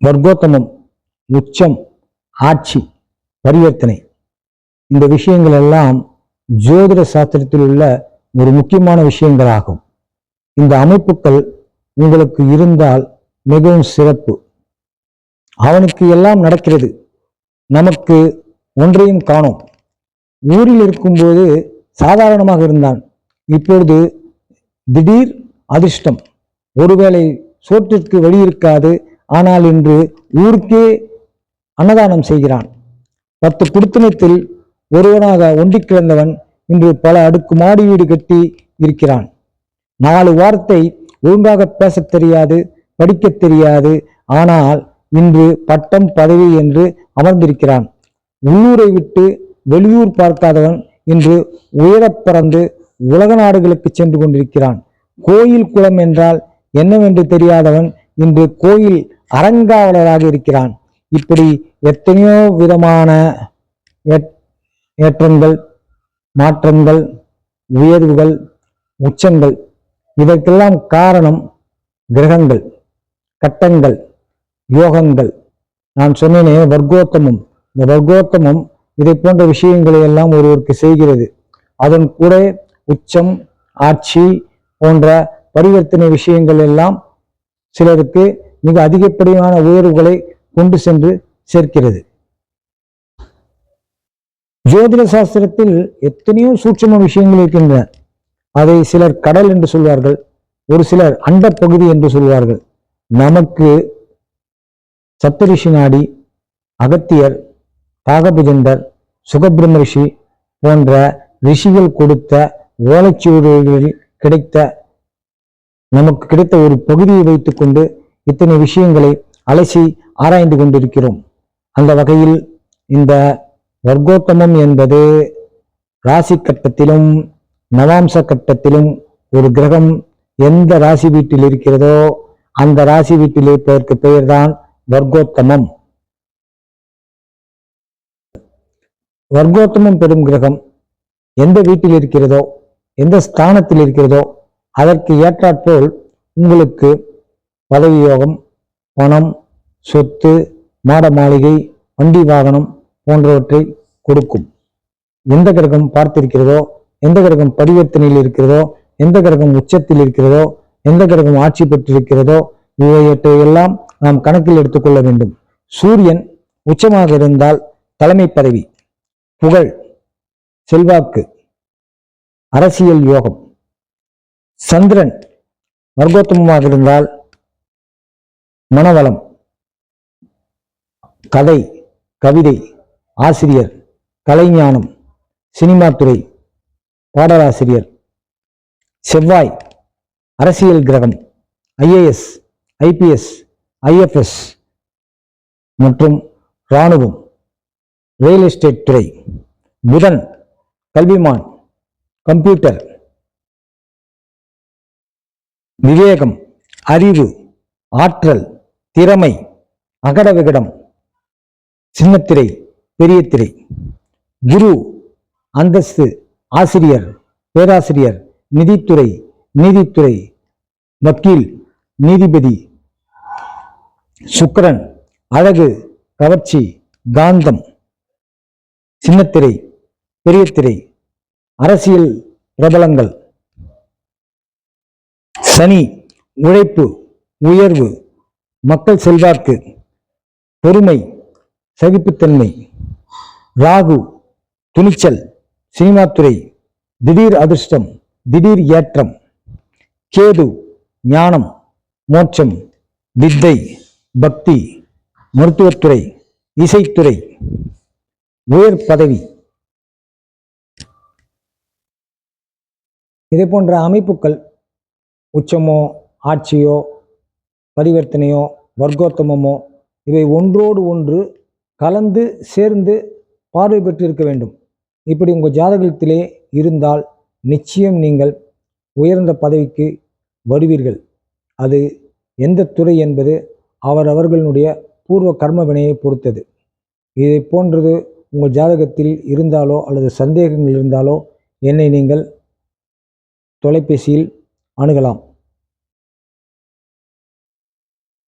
வர்க்கோத்தமம் உச்சம் ஆட்சி பரிவர்த்தனை இந்த விஷயங்கள் எல்லாம் ஜோதிட சாஸ்திரத்தில் உள்ள ஒரு முக்கியமான விஷயங்களாகும். இந்த அமைப்புகள் உங்களுக்கு இருந்தால் மிகவும் சிறப்பு. அவனுக்கு எல்லாம் நடக்கிறது. நமக்கு ஒன்றையும் காணோம். ஊரில் இருக்கும்போது சாதாரணமாக இருந்தான். இப்பொழுது திடீர் அதிர்ஷ்டம். ஒருவேளை சோற்றிற்கு வழி இருக்காது ஆனால் இன்று ஊருக்கே அன்னதானம் செய்கிறான். பத்து குடித்தனத்தில் ஒருவனாக ஒண்டி கிடந்தவன் இன்று பல அடுக்கு மாடி வீடு கட்டி இருக்கிறான். நாலு வார்த்தை ஒழுங்காக பேசத் தெரியாது படிக்கத் தெரியாது. ஆனால் இன்று பட்டம் பதவி என்று அமர்ந்திருக்கிறான். உள்ளூரை விட்டு வெளியூர் பார்க்காதவன் இன்று உயரப் பறந்து உலக நாடுகளுக்கு சென்று கொண்டிருக்கிறான். கோயில் குளம் என்றால் என்னவென்று தெரியாதவன் இன்று கோயில் அறங்காவலராக இருக்கிறான். இப்படி எத்தனையோ விதமான ஏற்றங்கள் மாற்றங்கள் உயர்வுகள் உச்சங்கள் இதற்கெல்லாம் காரணம் கிரகங்கள் கட்டங்கள் யோகங்கள். நான் சொன்னேனே வர்க்கோத்தமம். இந்த வர்க்கோத்தமம் இதை போன்ற விஷயங்களை எல்லாம் ஒருவருக்கு செய்கிறது. அதன் கூட உச்சம் ஆட்சி போன்ற பரிவர்த்தனை விஷயங்கள் எல்லாம் சிலருக்கு மிக அதிகப்படியான உயர்வுகளை கொண்டு சென்று சேர்க்கிறது. ஜோதிட சாஸ்திரத்தில் எத்தனையோ சூட்சம விஷயங்கள் இருக்கின்றன. அதை சிலர் கடல் என்று சொல்வார்கள் ஒரு சிலர் அண்ட பகுதி என்று சொல்வார்கள். நமக்கு சப்தரிஷி நாடி அகத்தியர் காகபுஜண்டர் சுகபிரம ரிஷி போன்ற ரிஷிகள் கொடுத்த ஓலைச்சுவடுகளில் கிடைத்த நமக்கு கிடைத்த ஒரு பகுதியை வைத்துக்கொண்டு இத்தனை விஷயங்களை அலசி ஆராய்ந்து கொண்டிருக்கிறோம். அந்த வகையில் இந்த வர்க்கோத்தமம் என்பது ராசி கட்டத்திலும் நவாம்ச கட்டத்திலும் ஒரு கிரகம் எந்த ராசி வீட்டில் இருக்கிறதோ அந்த ராசி வீட்டில் இருப்பதற்கு பெயர்தான் வர்க்கோத்தமம். வர்க்கோத்தமம் பெறும் கிரகம் எந்த வீட்டில் இருக்கிறதோ எந்த ஸ்தானத்தில் இருக்கிறதோ அதற்கு ஏற்றாற்போல் உங்களுக்கு பதவி யோகம் பணம் சொத்து மாட மாளிகை வண்டி வாகனம் போன்றவற்றை கொடுக்கும். எந்த கிரகம் பார்த்திருக்கிறதோ எந்த கிரகம் பரிவர்த்தனையில் இருக்கிறதோ எந்த கிரகம் உச்சத்தில் இருக்கிறதோ எந்த கிரகம் ஆட்சி பெற்றிருக்கிறதோ இவையற்றையெல்லாம் நாம் கணக்கில் எடுத்துக்கொள்ள வேண்டும். சூரியன் உச்சமாக இருந்தால் தலைமை பதவி புகழ் செல்வாக்கு அரசியல் யோகம். சந்திரன் வர்க்கோத்தமமாக இருந்தால் மனவளம் கதை கவிதை ஆசிரியர் கலைஞானம் சினிமா துறை பாடலாசிரியர் செவ்வாய் அரசியல் கிரகம் ஐஏஎஸ் ஐபிஎஸ் ஐஎஃப்எஸ் மற்றும் இராணுவம் ரியல் எஸ்டேட் துறை புதன் கல்விமான் கம்ப்யூட்டர் விவேகம் அறிவு ஆற்றல் திறமை அகட விகடம் சின்னத்திரை பெரிய திரை. குரு அந்தஸ்து ஆசிரியர் பேராசிரியர் நிதித்துறை நீதித்துறை வக்கீல் நீதிபதி. சுக்கிரன் அழகு கவர்ச்சி காந்தம். சின்னத்திரை பெரிய திரை. அரசியல் பிரபலங்கள். சனி உழைப்பு உயர்வு. மக்கள் செல்வாக்கு பொறுமை சகிப்புத்தன்மை ராகு துணிச்சல் சினிமாத்துறை திடீர் அதிர்ஷ்டம் திடீர் ஏற்றம் கேது ஞானம் மோட்சம் வித்தை பக்தி மருத்துவத்துறை இசைத்துறை உயர் பதவி. இதே போன்ற அமைப்புகள் உச்சமோ ஆட்சியோ பரிவர்த்தனையோ வர்க்கோத்தமமோ இவை ஒன்றோடு ஒன்று கலந்து சேர்ந்து பார்வை பெற்றிருக்க வேண்டும். இப்படி உங்கள் ஜாதகத்திலே இருந்தால் நிச்சயம் நீங்கள் உயர்ந்த பதவிக்கு வருவீர்கள். அது எந்த துறை என்பது அவரவர்களுடைய பூர்வ கர்ம வினையை பொறுத்தது. இதை போன்றது உங்கள் ஜாதகத்தில் இருந்தாலோ அல்லது சந்தேகங்கள் இருந்தாலோ என்னை நீங்கள் தொலைபேசியில் அணுகலாம்.